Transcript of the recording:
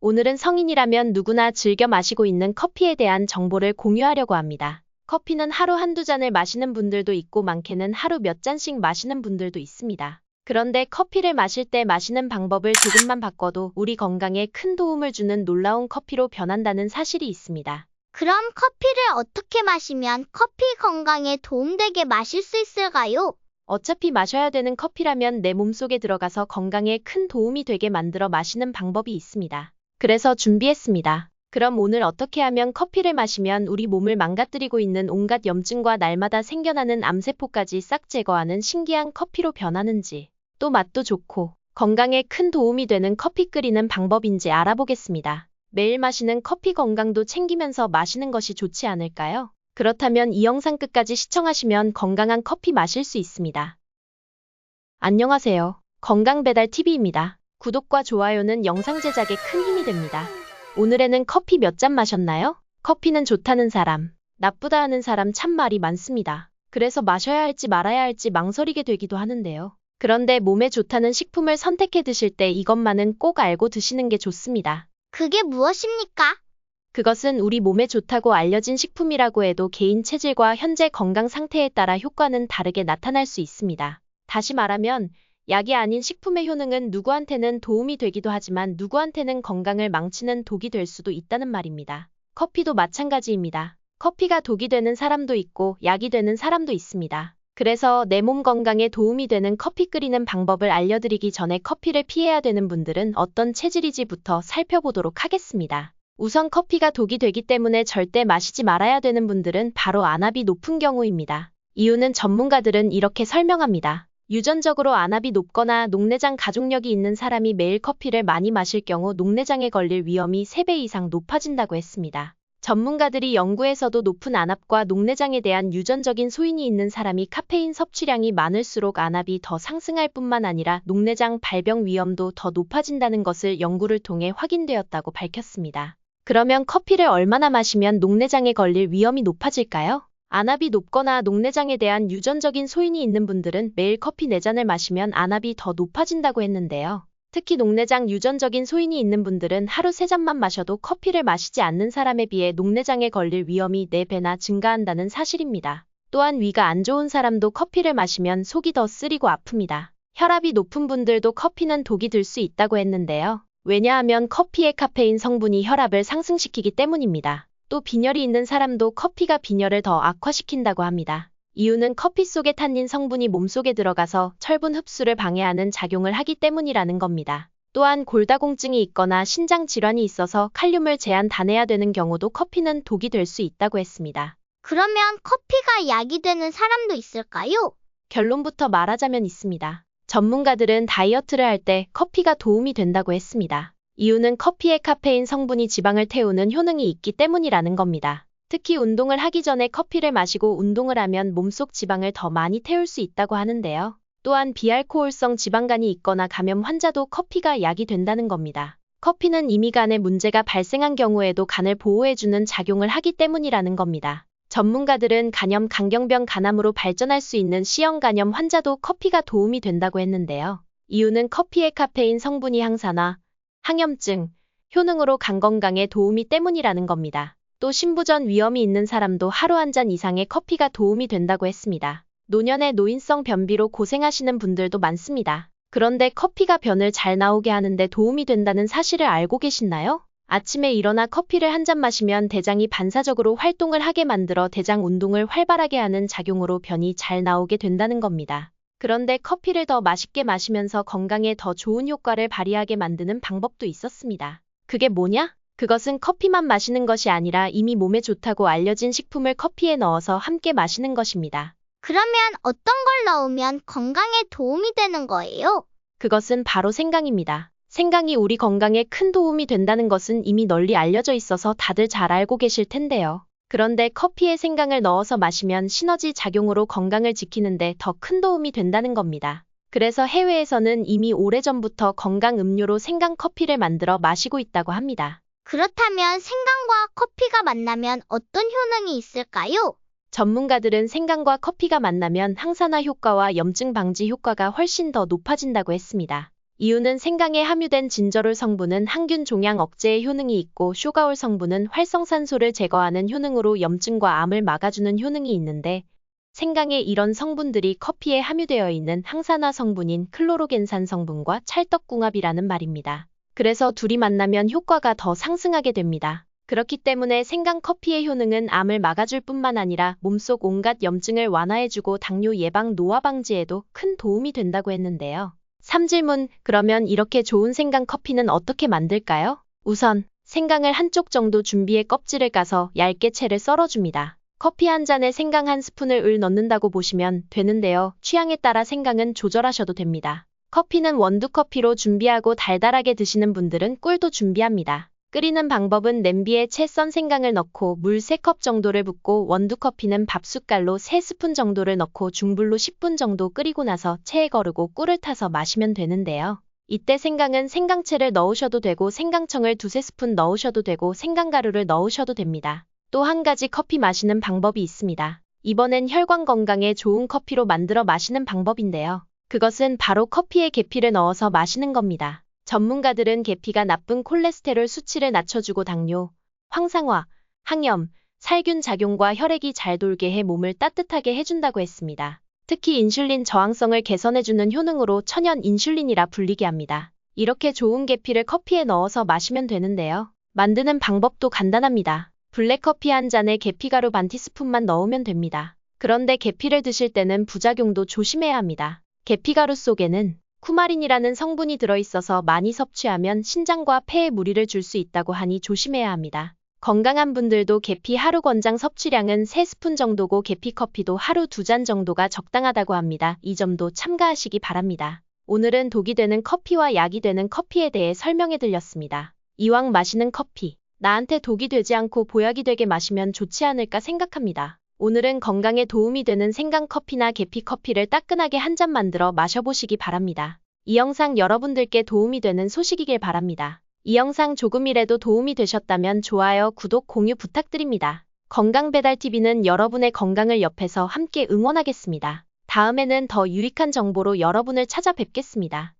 오늘은 성인이라면 누구나 즐겨 마시고 있는 커피에 대한 정보를 공유하려고 합니다. 커피는 하루 한두 잔을 마시는 분들도 있고 많게는 하루 몇 잔씩 마시는 분들도 있습니다. 그런데 커피를 마실 때 마시는 방법을 조금만 바꿔도 우리 건강에 큰 도움을 주는 놀라운 커피로 변한다는 사실이 있습니다. 그럼 커피를 어떻게 마시면 커피 건강에 도움되게 마실 수 있을까요? 어차피 마셔야 되는 커피라면 내 몸속에 들어가서 건강에 큰 도움이 되게 만들어 마시는 방법이 있습니다. 그래서 준비했습니다. 그럼 오늘 어떻게 하면 커피를 마시면 우리 몸을 망가뜨리고 있는 온갖 염증과 날마다 생겨나는 암세포까지 싹 제거하는 신기한 커피로 변하는지, 또 맛도 좋고 건강에 큰 도움이 되는 커피 끓이는 방법인지 알아보겠습니다. 매일 마시는 커피 건강도 챙기면서 마시는 것이 좋지 않을까요? 그렇다면 이 영상 끝까지 시청하시면 건강한 커피 마실 수 있습니다. 안녕하세요. 건강배달TV입니다. 구독과 좋아요는 영상 제작에 큰 힘이 됩니다. 오늘에는 커피 몇 잔 마셨나요? 커피는 좋다는 사람, 나쁘다 하는 사람 참 말이 많습니다. 그래서 마셔야 할지 말아야 할지 망설이게 되기도 하는데요. 그런데 몸에 좋다는 식품을 선택해 드실 때 이것만은 꼭 알고 드시는 게 좋습니다. 그게 무엇입니까? 그것은 우리 몸에 좋다고 알려진 식품이라고 해도 개인 체질과 현재 건강 상태에 따라 효과는 다르게 나타날 수 있습니다. 다시 말하면 약이 아닌 식품의 효능은 누구한테는 도움이 되기도 하지만 누구한테는 건강을 망치는 독이 될 수도 있다는 말입니다. 커피도 마찬가지입니다. 커피가 독이 되는 사람도 있고 약이 되는 사람도 있습니다. 그래서 내 몸 건강에 도움이 되는 커피 끓이는 방법을 알려드리기 전에 커피를 피해야 되는 분들은 어떤 체질이지부터 살펴보도록 하겠습니다. 우선 커피가 독이 되기 때문에 절대 마시지 말아야 되는 분들은 바로 안압이 높은 경우입니다. 이유는 전문가들은 이렇게 설명합니다. 유전적으로 안압이 높거나 녹내장 가족력이 있는 사람이 매일 커피를 많이 마실 경우 녹내장에 걸릴 위험이 3배 이상 높아진다고 했습니다. 전문가들이 연구에서도 높은 안압과 녹내장에 대한 유전적인 소인이 있는 사람이 카페인 섭취량이 많을수록 안압이 더 상승할 뿐만 아니라 녹내장 발병 위험도 더 높아진다는 것을 연구를 통해 확인되었다고 밝혔습니다. 그러면 커피를 얼마나 마시면 녹내장에 걸릴 위험이 높아질까요? 안압이 높거나 녹내장에 대한 유전적인 소인이 있는 분들은 매일 커피 4잔을 마시면 안압이 더 높아진다고 했는데요. 특히 녹내장 유전적인 소인이 있는 분들은 하루 3잔만 마셔도 커피를 마시지 않는 사람에 비해 녹내장에 걸릴 위험이 4배나 증가한다는 사실입니다. 또한 위가 안 좋은 사람도 커피를 마시면 속이 더 쓰리고 아픕니다. 혈압이 높은 분들도 커피는 독이 들수 있다고 했는데요. 왜냐하면 커피의 카페인 성분이 혈압을 상승시키기 때문입니다. 또 빈혈이 있는 사람도 커피가 빈혈을 더 악화시킨다고 합니다. 이유는 커피 속의 탄닌 성분이 몸속에 들어가서 철분 흡수를 방해하는 작용을 하기 때문이라는 겁니다. 또한 골다공증이 있거나 신장 질환이 있어서 칼륨을 제한 단해야 되는 경우도 커피는 독이 될 수 있다고 했습니다. 그러면 커피가 약이 되는 사람도 있을까요? 결론부터 말하자면 있습니다. 전문가들은 다이어트를 할 때 커피가 도움이 된다고 했습니다. 이유는 커피의 카페인 성분이 지방을 태우는 효능이 있기 때문이라는 겁니다. 특히 운동을 하기 전에 커피를 마시고 운동을 하면 몸속 지방을 더 많이 태울 수 있다고 하는데요. 또한 비알코올성 지방간이 있거나 감염 환자도 커피가 약이 된다는 겁니다. 커피는 이미 간에 문제가 발생한 경우에도 간을 보호해주는 작용을 하기 때문이라는 겁니다. 전문가들은 간염, 간경병, 간암으로 발전할 수 있는 C형 간염 환자도 커피가 도움이 된다고 했는데요. 이유는 커피의 카페인 성분이 항산화, 항염증, 효능으로 간 건강에 도움이 때문이라는 겁니다. 또 신부전 위험이 있는 사람도 하루 한 잔 이상의 커피가 도움이 된다고 했습니다. 노년의 노인성 변비로 고생하시는 분들도 많습니다. 그런데 커피가 변을 잘 나오게 하는데 도움이 된다는 사실을 알고 계시나요? 아침에 일어나 커피를 한 잔 마시면 대장이 반사적으로 활동을 하게 만들어 대장 운동을 활발하게 하는 작용으로 변이 잘 나오게 된다는 겁니다. 그런데 커피를 더 맛있게 마시면서 건강에 더 좋은 효과를 발휘하게 만드는 방법도 있었습니다. 그게 뭐냐? 그것은 커피만 마시는 것이 아니라 이미 몸에 좋다고 알려진 식품을 커피에 넣어서 함께 마시는 것입니다. 그러면 어떤 걸 넣으면 건강에 도움이 되는 거예요? 그것은 바로 생강입니다. 생강이 우리 건강에 큰 도움이 된다는 것은 이미 널리 알려져 있어서 다들 잘 알고 계실 텐데요. 그런데 커피에 생강을 넣어서 마시면 시너지 작용으로 건강을 지키는데 더 큰 도움이 된다는 겁니다. 그래서 해외에서는 이미 오래전부터 건강 음료로 생강 커피를 만들어 마시고 있다고 합니다. 그렇다면 생강과 커피가 만나면 어떤 효능이 있을까요? 전문가들은 생강과 커피가 만나면 항산화 효과와 염증 방지 효과가 훨씬 더 높아진다고 했습니다. 이유는 생강에 함유된 진저롤 성분은 항균 종양 억제의 효능이 있고 쇼가올 성분은 활성산소를 제거하는 효능으로 염증과 암을 막아주는 효능이 있는데 생강에 이런 성분들이 커피에 함유되어 있는 항산화 성분인 클로로겐산 성분과 찰떡궁합이라는 말입니다. 그래서 둘이 만나면 효과가 더 상승하게 됩니다. 그렇기 때문에 생강 커피의 효능은 암을 막아줄 뿐만 아니라 몸속 온갖 염증을 완화해주고 당뇨 예방 노화 방지에도 큰 도움이 된다고 했는데요. 3질문, 그러면 이렇게 좋은 생강 커피는 어떻게 만들까요? 우선, 생강을 한쪽 정도 준비해 껍질을 까서 얇게 채를 썰어줍니다. 커피 한 잔에 생강 한 스푼을 을 넣는다고 보시면 되는데요. 취향에 따라 생강은 조절하셔도 됩니다. 커피는 원두 커피로 준비하고 달달하게 드시는 분들은 꿀도 준비합니다. 끓이는 방법은 냄비에 채 썬 생강을 넣고 물 3컵 정도를 붓고 원두 커피는 밥숟갈로 3스푼 정도를 넣고 중불로 10분 정도 끓이고 나서 체에 거르고 꿀을 타서 마시면 되는데요. 이때 생강은 생강채를 넣으셔도 되고 생강청을 두세 스푼 넣으셔도 되고 생강가루를 넣으셔도 됩니다. 또 한 가지 커피 마시는 방법이 있습니다. 이번엔 혈관 건강에 좋은 커피로 만들어 마시는 방법인데요. 그것은 바로 커피에 계피를 넣어서 마시는 겁니다. 전문가들은 계피가 나쁜 콜레스테롤 수치를 낮춰주고 당뇨, 황상화, 항염, 살균 작용과 혈액이 잘 돌게 해 몸을 따뜻하게 해준다고 했습니다. 특히 인슐린 저항성을 개선해주는 효능으로 천연 인슐린이라 불리게 합니다. 이렇게 좋은 계피를 커피에 넣어서 마시면 되는데요. 만드는 방법도 간단합니다. 블랙커피 한 잔에 계피가루 반 티스푼만 넣으면 됩니다. 그런데 계피를 드실 때는 부작용도 조심해야 합니다. 계피가루 속에는 쿠마린이라는 성분이 들어있어서 많이 섭취하면 신장과 폐에 무리를 줄 수 있다고 하니 조심해야 합니다. 건강한 분들도 계피 하루 권장 섭취량은 3스푼 정도고 계피 커피도 하루 2잔 정도가 적당하다고 합니다. 이 점도 참가하시기 바랍니다. 오늘은 독이 되는 커피와 약이 되는 커피에 대해 설명해 드렸습니다. 이왕 마시는 커피, 나한테 독이 되지 않고 보약이 되게 마시면 좋지 않을까 생각합니다. 오늘은 건강에 도움이 되는 생강 커피나 계피 커피를 따끈하게 한 잔 만들어 마셔보시기 바랍니다. 이 영상 여러분들께 도움이 되는 소식이길 바랍니다. 이 영상 조금이라도 도움이 되셨다면 좋아요, 구독, 공유 부탁드립니다. 건강배달TV는 여러분의 건강을 옆에서 함께 응원하겠습니다. 다음에는 더 유익한 정보로 여러분을 찾아뵙겠습니다.